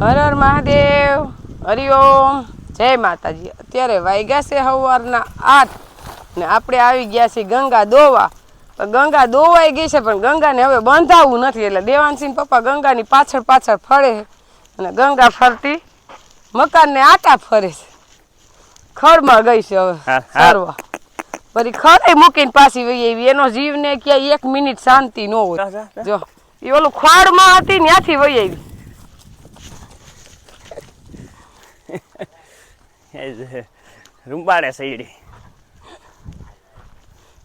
હર હર મહાદેવ. હરિઓમ જય માતાજી. અત્યારે વાગ્યા છે સવારના આઠ ને આપણે આવી ગયા છીએ ગંગા દોવા. તો ગંગા દોવાઈ ગઈ છે પણ ગંગાને હવે બંધાવવું નથી. એટલે દેવાનસિંહ પપ્પા ગંગાની પાછળ પાછળ ફરે છે અને ગંગા ફરતી મકાનને આટા ફરે છે. ખડમાં ગઈ છે હવે સારવા પછી ખડે મૂકીને પાછી વહી આવી. એનો જીવને ક્યાંય એક મિનિટ શાંતિ ન હોય. જા, એ ઓલું ખોડમાં હતી ને ત્યાંથી વહી આવી એ જ રૂંબાડે સૈડી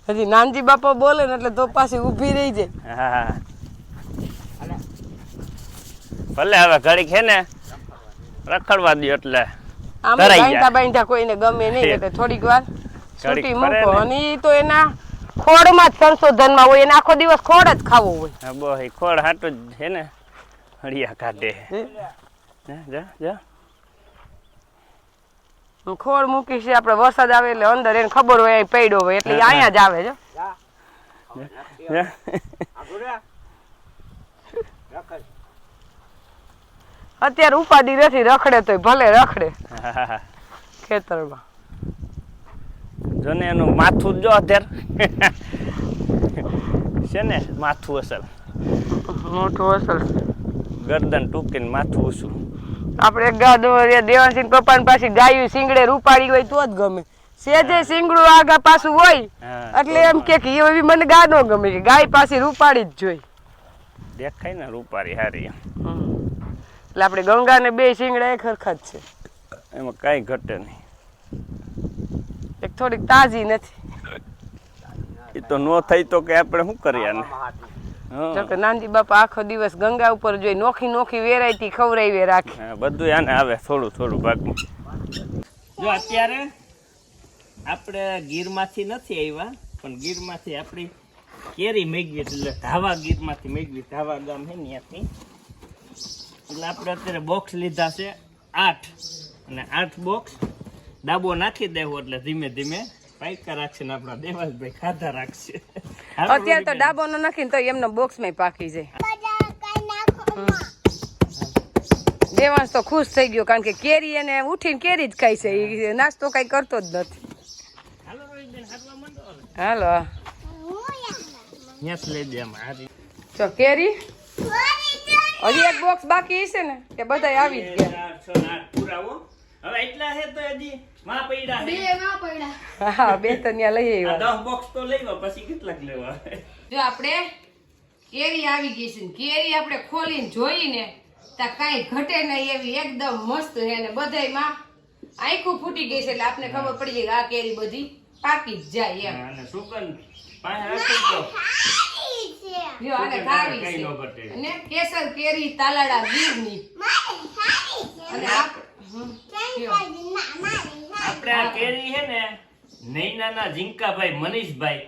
હજી નાનજી બાપા બોલે ને એટલે તો પાછી ઊભી રહી જાય. હા. ભલે હવે ઘડી છે ને રખડવા દો એટલે. બાંધા બાંધતા કોઈને ગમે નહીં એટલે થોડીક વાર છૂટી મૂકો. અને તો એના ખોડમાં જ સંશોધનમાં હોય એને આખો દિવસ ખોડ જ ખાવો હોય. હા બો ખોળ હાટું જ છે ને. હળિયા કાઢે. જા જા. ખોડ મૂકી છે આપણે વરસાદ આવે એટલે અંદર એને ખબર હોય અહીં પડ્યો હોય એટલે અહીંયા જ આવે જો અત્યારે ઉપાડી નથી રખડે તોય ભલે રખડે. ખેતરમાં. જો ને એનું માથું જો અત્યારે. છે ને માથું અસર મોટું અસર ગરદન ટૂંકીને માથું ઊંચું આપણે એક દેવાનસિંહ પપ્પા પાછી ગાયું સિંગડે રૂપાડી હોય તો જ ગમે. સેજે સિંગડું આગા પાછું હોય એટલે એમ કે કે એવી મને ગા નો ગમે. કે ગાય પાછી રૂપાડી જ જોઈ. દેખાય ને રૂપાળી હારી એમ. એટલે આપણે ગંગા ને બે સિંગડા એક હરખા જ છે. એમાં કઈ ઘટે નહીં. એક થોડીક તાજી નથી. એ તો નો થઈ તો કે આપણે શું કરીએ આને જો હા કે નાનજી બાપા આખો દિવસ ગંગા ઉપર જોઈ નોખી નોખી વેરાયટી ખવડાવી રાખે. બધું આને આવે થોડું થોડું ભાગમાં. જો અત્યારે આપણે ગીરમાંથી નથી આવ્યા પણ ગીરમાંથી આપણી કેરી મેળવી એટલે ધાવા ગીરમાંથી મેગવી ધાવા ગામ છે ને ત્યાંથી. એટલે આપણે અત્યારે બોક્સ લીધા છે આઠ. અને આઠ બોક્સ ડાબો નાખી દેવો એટલે ધીમે ધીમે પાઇકા રાખશે ને આપણા દેવાસભાઈ ખાધા રાખશે. અત્યારે તો ડાબો નો નાખીને તો એમનો બોક્સમાં પાકી જાય દેવાંશ તો ખુશ થઈ ગયો કારણ કે કેરી એને ઉઠીને કેરી જ ખાય છે નાસ્તો કઈ કરતો જ નથી. હાલો. જો કેરી હજી એક બોક્સ બાકી છે ને કે બધા આવી જ ગયા. હો. હવે એટલા છે તો હજી માં પૈડા છે. હા બે તો લઈ આ આવ્યા દસ બોક્સ તો લેવા પછી કેટલાક લેવા? જો આપણે કેરી આવી ગઈ છે કેરી આપણે ખોલીને જોઈને તા કાઈ ઘટે નહીં એવી એકદમ મસ્ત છે ને બધાયમાં આખું ફૂટી ગઈ છે એટલે આપણે ખબર પડી જાય કે આ કેરી બધી પાકી જ જાય એમ. અને સુગંધ. પાસે રાખી તો જો આને ખાવી છે. અને કેસર કેરી તાલાડા ગીરની અને જો. આપણે આ કેરી છે ને નૈનાના ઝીંકાભાઈ મનીષભાઈ.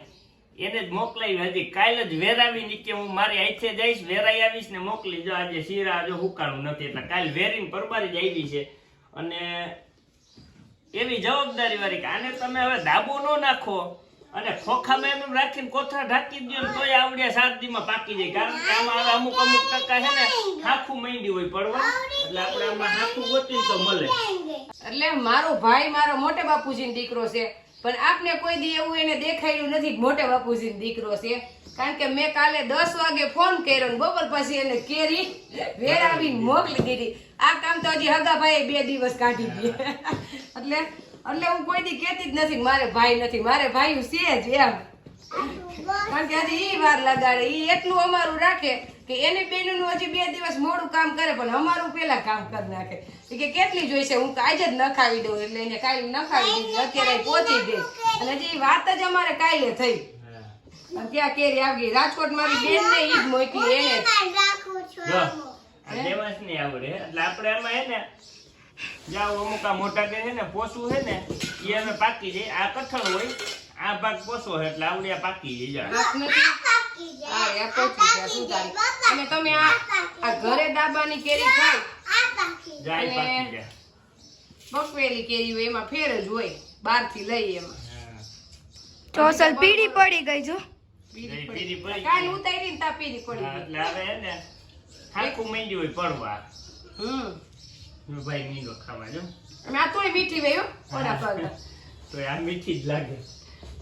એને જ મોકલાવી હતી. કાલે જ વેરાવી નીચે હું મારી આઈથે જઈશ વેરાઈ આવીશ ને મોકલી જો આજે શીરા જો હુકાણું નથી. એટલે કાલે વેરીને પરબારી જ આવી છે. અને એવી જવાબદારી વાળી કે આને તમે હવે દાબો ન નાખો. અને ખોખામાં એમ રાખીને કોથળા ઢાંકી દો ને તોય આવડે સાત દીમાં પાકી જાય. કારણ કે આમાં અમુક અમુક ટકા છે ને, હાખું માંડી હોય પડવા. એટલે આપણે આમાં હાખું ગોતી તો મળે. એટલે મારો ભાઈ મારો મોટે બાપુજીનો દીકરો છે. પણ આપને કોઈ દી એવું એને દેખાયું નથી મોટે બાપુજીનો દીકરો છે. કારણ કે મેં કાલે દસ વાગે ફોન કર્યો ને બપોર પછી એને કેરી વેરાવીને મોકલી દીધી. આ કામ તો હજી હગા ભાઈ બે દિવસ કાઢી દે એટલે એટલે હું કોઈ દી કેતી જ નથી મારે ભાઈ નથી મારે ભાઈ છે જ એમ. કારણ કે હજી ઈ વાર લગાડે ઈ એટલું અમારું રાખે કે એની બેનનું હજી બે દિવસ મોડું કામ કરે પણ અમારું પેલા કામ કરી નાખે. કે કેટલી જોઈશે હું આજે જ નખાવી દઉં એટલે એને કાલે નખાવી દઉં અત્યારે પહોંચી ગઈ. અને હજી વાત જ અમારે કાલે થઈ. ત્યાં કેરી આવી ગઈ રાજકોટ મારી બેન ને ઈ જ મોકલી એને. આવડે. એટલે આપણે એમાં હે અમુક આ મોટા કે છે ને પોસું છે ને એ અમે પાકી જાય. આ કઠણ હોય આ ભાગ પોસો છે એટલે આવડે પાકી જાય? અને તમે આ આ ઘરે દાબાની કેરી ખાય? અને- બફેલી કેરી હોય એમાં ફેર જ હોય. બહારથી લઈ એમાં. તો પીળી પડી ગઈ જો. પડી. પડી કાલ ઉતારી ને તા પડી હા, એટલે હવે ને ખાખું માંડ્યું હોય પડવા. હમ. ભાઈ નહીં ખાવા જો અને આ તોય મીઠી હોય હો વડા તો આ મીઠી જ લાગે.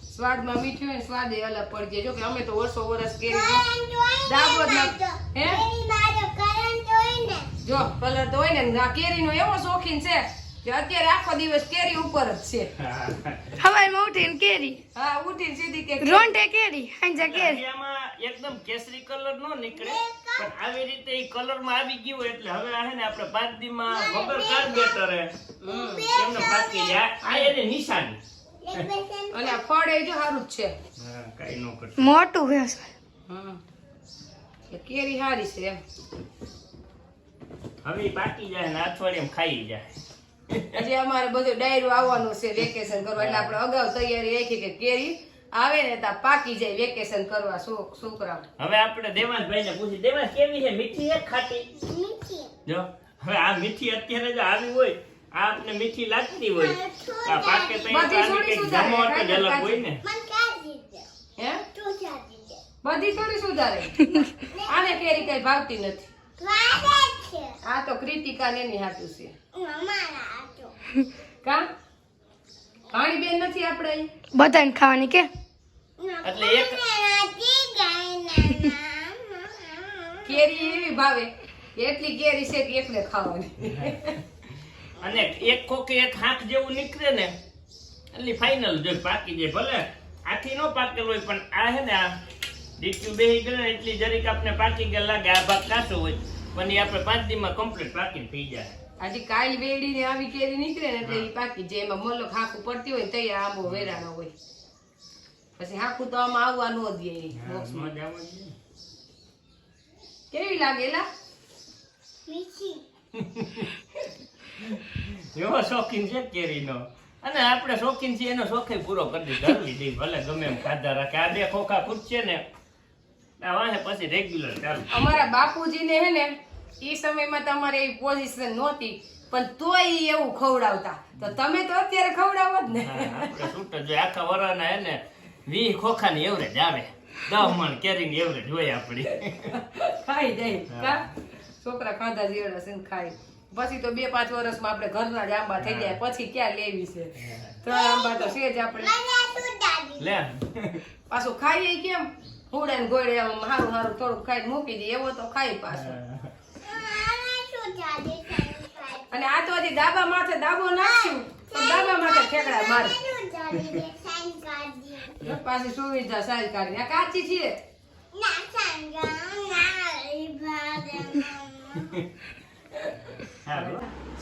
સ્વાદમાં મીઠી હોય સ્વાદ એ અલગ પડી જાય. જો કે અમે તો વર્ષો વર્ષ કેરી દાબો જ હે? જો કલર તો હોય ને આ કેરીનો એવો શોખીન છે. અત્યારે આખો દિવસ કેરી ઉપર જ છે. હવારમાં ઉઠીને કેરી. હા ઉઠી સીધી કે રોંઢે કેરી હાંજા કેરી. આમાં એકદમ કેસરી કલર નો નીકળે પણ આવી રીતે એ કલરમાં આવી ગયું એટલે હવે આ હે ને આપણે પાંચ દી માં વગર હે. એમને પાકી જાય આ એને નિશાની. અને આ ફળ એ જો સારું જ છે. હા કઈ નો કરશે મોટું હે હા કેરી સારી છે એમ. હવે પાકી જાય ને અઠવાડિયે ખાઈ જાય. હજી અમારે બધું ડાયરું આવવાનું છે વેકેશન કરવા. એટલે આપણે અગાઉ તૈયારી રાખી કે કેરી આવે ને તા પાકી જાય વેકેશન કરવા છોક- છોકરાઓ. હવે આપણે દેવાંશભાઈ ને પૂછી દેવાંશ કેવી છે? મીઠી છે ખાટી? જો હવે આ મીઠી અત્યારે જો આવી હોય. આ આપને મીઠી લાગતી હોય. આ પાકે તો બધી આની થોડી કંઈક સુધારે, જમાવટ જ અલગ કાચી. હોય ને હે? બધી થોડી સુધારે. આને કેરી કઈ ભાવતી નથી. આ તો ક્રિતિકા ને એની હાટું છે. કા? પાણી બેન નથી આપણે બધાને ખાવાની કે? એટલે એક કેરી એવી ભાવે. એટલી કેરી છે કે એકને ખાવાની. અને એક કોકે એક હાથ જેવું નીકળે ને એટલે ફાઇનલ જો પાકી જાય ભલે આથી નો પાકેલો હોય પણ આ હે ને આ ડીટ્યુ બેહી ગયો એટલી જરીક આપણે પાકી ગયા લાગે આ ભાગ કાચો હોય. પણ એ આપણે પાંચ દીમાં કમ્પ્લીટ પાકી થઈ જાય. હજી કાલ વેડી ને આવી કેરી નીકળે ને એટલે પાકી જે એમાં મલક હાકું પડતી હોય ને તૈયાર આંબો વેરાનો હોય. પછી હાકું તો આમાં આવવા ન દે ઈ મજા આવે કેવી લાગે લા એવો શોખીન છે કેરીનો. અને આપણે શોખીન છીએ એનો શોખે પૂરો કરી દીધો. કરવી દઈ ભલે ગમે એમ ખાધા રાખે. આ બે ખોખા ખૂટશે ને. આ વાહે પછી રેગ્યુલર ચાલુ. અમારા બાપુજીને હે ને એ સમયમાં તમારે એવી પોઝિશન નહોતી પણ તોય એવું ખવડાવતા. તો તમે તો અત્યારે ખવડાવો જ ને. આખા વરાના હે ને વી ખોખાની એવરેજ આવે. દસ મણ કેરીની એવરેજ હોય આપણી. ખાઈ જાય કા? છોકરા ખાધા જીવડા છે ખાય પછી તો બે પાંચ વર્ષમાં આપણે ઘરના જ આંબા થઈ જાય પછી ક્યાં લેવી છે? ત્રણ આંબા તો છે જ આપણે. લે પાછું ખાઈએ કેમ? હુડે ને ગોળે સારું હારું હારું થોડુંક ખાઈ મૂકી દઈએ એવો તો ખાઈ પાછો. અને આ તો હજી દાબા માથે દાબો નાખ્યું તો દાબા માથે ઠેકડા મારે. પાછી સુવિધા સારી કાઢી. આ કાચી છે.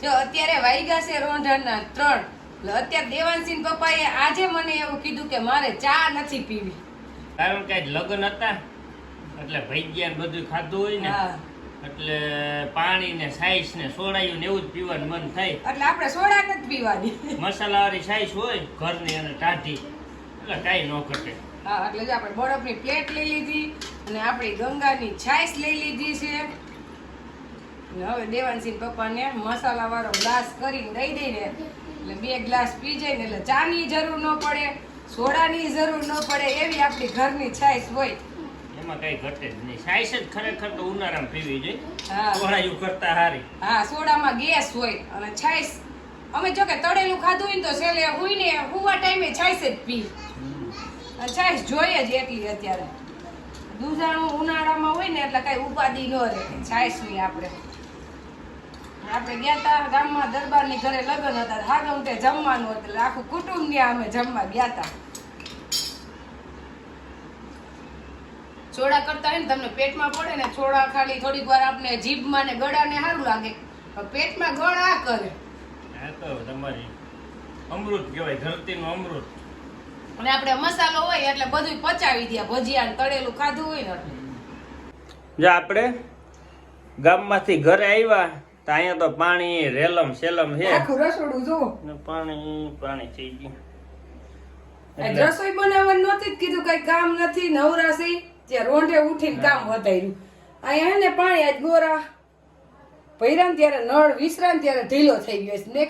જો અત્યારે વાઈગા છે રોંઢાના ત્રણ. એટલે અત્યારે દેવાનસિંહ પપ્પાએ આજે મને એવું કીધું કે મારે ચા નથી પીવી. કારણ કે લગ્ન હતા એટલે ભાઈ ગયા બધું ખાધું હોય ને. એટલે પાણી ને સાઈસ ને સોડાયું ને એવું જ પીવાનું મન થાય. એટલે આપણે સોડા નથી પીવાની. મસાલાવાળી સાઈસ હોય ઘરની અને ટાઢી. એટલે કાંઈ ન ઘટે. હા એટલે જો આપણે બરફની પ્લેટ લઈ લીધી અને આપણી ગંગાની છાઈસ લઈ લીધી છે. હવે દેવાનસિંહ પપ્પાને મસાલા વાળો ગ્લાસ કરીને દઈ દઈને એટલે બે ગ્લાસ પી જાય ને એટલે ચાની જરૂર ન પડે સોડાની જરૂર ન પડે એવી આપણી ઘરની છાઈસ હોય. એમાં કઈ ઘટે જ નહીં. સાઈસ જ ખરેખર તો ઉનાળામાં પીવી જોઈએ. સોડાયું કરતા હારી. હા સોડામાં ગેસ હોય અને છાઈસ. અમે જો કે તળેલું ખાધું હોય ને તો છેલ્લે ને હુવા ટાઈમે છાઈસ જ પી છાઈસ જોઈએ જ એટલી અત્યારે. દૂધાણું ઉનાળામાં હોય ને એટલે કઈ ઉપાધિ ન રહે. છાશની આપણે. આપણે ગયા તા ગામમાં દરબારની ઘરે લગ્ન હતા. હાગમ તે જમવાનું હતું. એટલે આખું કુટુંબ ને અમે જમવા ગયા તા. સોડા કરતા હોય ને તમને પેટમાં પડે ને સોડા ખાલી થોડીક વાર આપણે જીભમાં ને ગળાને સારું લાગે. પણ પેટમાં ગળ આ કરે. આ તો તમારી અમૃત કહેવાય ધરતીનું અમૃત. અને આપણે મસાલો હોય એટલે બધું પચાવી દે. ભજીયા ને તળેલું ખાધું હોય ને. જો આપણે ગામમાંથી ઘરે આવ્યા તો અહીંયા તો પાણી રેલમ સેલમ છે. આખું રસોડું જો ને પાણી પાણી થઈ ગયું. રસોઈ બનાવવાનું નથી જ કીધું કઈ કામ નથી નવરાશી. ત્યાં રોંઢે ઉઠીને કામ વધાર્યું. અહીંયા ને પાણી આજ ગોરા ભર્યા ત્યારે નળ વિસરા ત્યારે ઢીલો થઈ ગયો છે. ને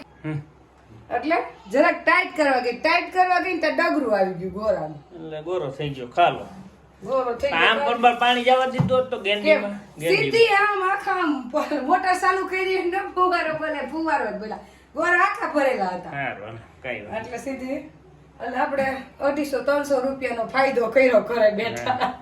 એટલે જરાક ટાઈટ કરવા ગઈ. ટાઈટ કરવા ગઈ ત્યાં ડગરું આવી ગયું ગોરા એટલે ગોરો થઈ ગયો ખાલો. મોટર ચાલુ કરી ને ફુવારો બોલે ફુવારો બોલા ગોરા આખા ભરેલા હતા. એટલે સીધી એટલે આપણે અઢીસો ત્રણસો રૂપિયાનો ફાયદો કર્યો ઘરે બેઠા.